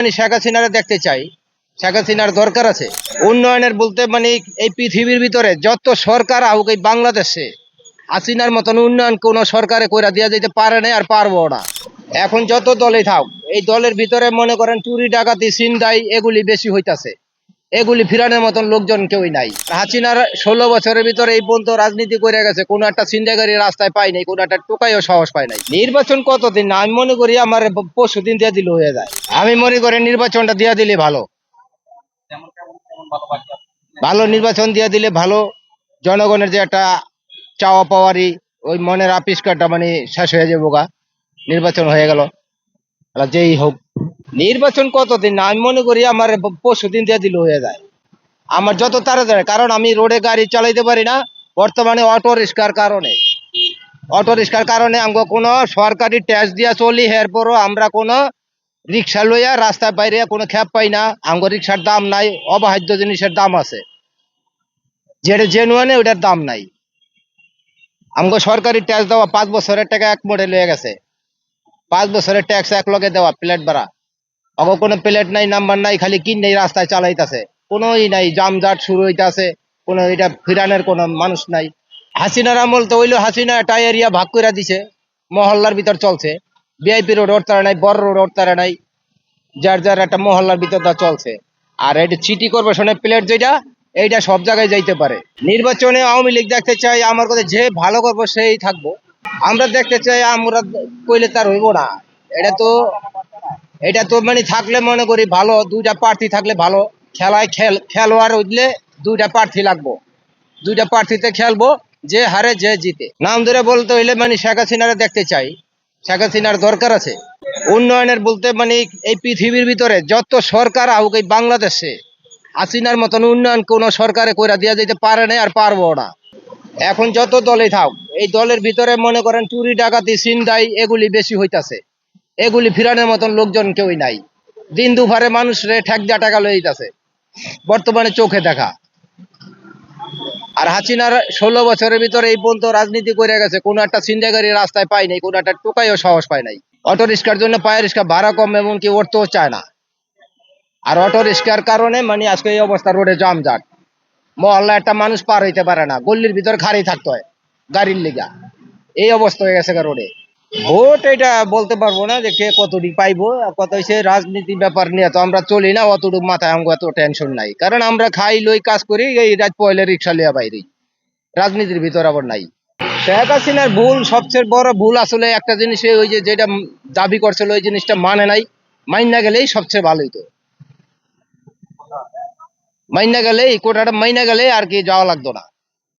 মানে শেখ হাসিনারে দেখতে চাই। শেখ হাসিনার দরকার আছে। উন্নয়নের বলতে মানে এই পৃথিবীর ভিতরে যত সরকার আহুক এই বাংলাদেশে, হাসিনার মতন উন্নয়ন কোন সরকারে কইরা দিয়া যেতে পারে না আর পারব না। এখন যত দলে থাক, এই দলের ভিতরে মনে করেন চুরি, ডাকাতি সিন্দাই এগুলি বেশি হইতাছে। এগুলি ফিরানোর মতন লোকজন কেউই নাই। হাসিনার ষোলো বছরের ভিতরে এই পর্যন্ত রাজনীতি করে গেছে, কোনো একটা সিন্দাগারি রাস্তায় পাই নাই, কোনো একটা টোকাইও সাহস পাই নাই। নির্বাচন কতদিন না, আমি মনে করি আমার পরশু দিন দিয়ে দিলে হয়ে যায়। আমি মনে করি নির্বাচনটা দিয়ে দিলে ভালো। ভালো নির্বাচন দিয়ে দিলে ভালো, জনগণের যে একটা চাওয়া পাওয়ারই ওই মনের আপিষ্কারটা মানে শেষ হয়ে যাব গা নির্বাচন হয়ে গেল। যেই হোক। নির্বাচন কতদিন না? আমি মনে করি আমার পরশু দিন দিয়ে দিলে হয়ে যায়। আমার যত তাড়াতাড়ি কারণ আমি রোডে গাড়ি চালাইতে পারি না, বর্তমানে অটো রিক্সার কারণে। অটো রিক্সার কারণে আমাকে কোনো সরকারি ট্যাক্স দিয়া চলি, এরপরও আমরা কোনো রিক্সা লইয়া রাস্তায় বাইরে কোনো খ্যাপ পাই না। আমগো রিক্সার দাম নাই অবাহার্য জিনিসের দাম আছে। যেটা জেনুয়ানে ওটার দাম নাই। আমগো সরকারি ট্যাক্স দেওয়া পাঁচ বছরের টাকা এক মডেল লয়ে গেছে। পাঁচ বছরের ট্যাক্স এক লগে দেওয়া প্লেট ভাড়া। অগো কোনো প্লেট নাই নাম্বার নাই, খালি কিনেই রাস্তায় চালাইতাছে। কোনো নাই, জামজাট শুরু হইতাছে, কোনো এটা ফিরানের কোনো মানুষ নাই। হাসিনার আমল তো হাসিনা একটা এরিয়া ভাগ করে দিছে, মহল্লার ভিতর চলছে। বিআইপি রোড ওর তারা নাই, বড় রোড ওর তারা নাই, যার যার একটা মহল্লার ভিতর তা চলছে। আর এটা সিটি কর্পোরেশনের প্লেট যেটা, এইটা সব জায়গায় যাইতে পারে। নির্বাচনে আওয়ামী লীগ দেখতে চাই, আমার কথা যে ভালো করব সেই থাকব। আমরা দেখতে চাই, আমরা কইলে তার হইব না। এটা তো এটা তো মানে থাকলে মনে করি ভালো, দুইটা প্রার্থী থাকলে ভালো। খেলায় খেল, খেলোয়াড় উঠলে দুইটা প্রার্থী লাগবো। দুইটা প্রার্থীতে খেলব, যে হারে যে জিতে। নাম ধরে বলতে হইলে মানে শেখ হাসিনারে দেখতে চাই। শেখ হাসিনার দরকার আছে। উন্নয়নের বলতে মানে এই পৃথিবীর ভিতরে যত সরকার আহুক, এই বাংলাদেশে হাসিনার মতন উন্নয়ন কোন সরকারে কইরা দিয়া যেতে পারে না আর পারব না। এখন যত দলে থাক, এই দলের ভিতরে মনে করেন চুরি, ডাকাতি সিন্দাই এগুলি বেশি হইতাছে। এগুলি ফিরানোর মতন লোকজন কেউই নাই। দিন দুপুরে মানুষ রে টাকা লইতাছে বর্তমানে চোখে দেখা। আর হাসিনার ষোলো বছরের ভিতরে এই পর্যন্ত রাজনীতি করে গেছে, কোনো একটা সিন্দাগারি রাস্তায় পাই নাই, কোনো একটা টোকাইও সাহস পায় নাই। অটো রিক্সার জন্য পায়ের রিক্সা ভাড়া কম, এমনকি উঠতেও চায় না। আর অটো রিক্সার কারণে মানে আজকে এই অবস্থা, রোডে জামজাট। মহল্লা একটা মানুষ পার হইতে পারে না। গল্লির ভিতর খাড়ি থাকতে হয়, গাড়ির লিগা। এই অবস্থা হয়ে গেছে রোডে। ভোট এটা বলতে পারব না যে কে কতটুকু পাইবো কত হয়েছে রাজনীতি ব্যাপার নিয়ে তো আমরা চলি না, অতটুকু মাথায় আমাকে এত টেনশন নাই। কারণ আমরা খাই, লই কাজ করি, এই রাজ পয়লা রিক্সা লিয়া বাইরে। রাজনীতির ভিতর আবার নাই। শেখ হাসিনার ভুল, সবচেয়ে বড় ভুল আসলে একটা জিনিস ওই যে যেটা দাবি করছিল, ওই জিনিসটা মানে নাই। মাইনা গেলেই সবচেয়ে ভালোই তো মাইনা গেলে এই কোটাটা মাইনা গেলে আর কি যাওয়া লাগতো না।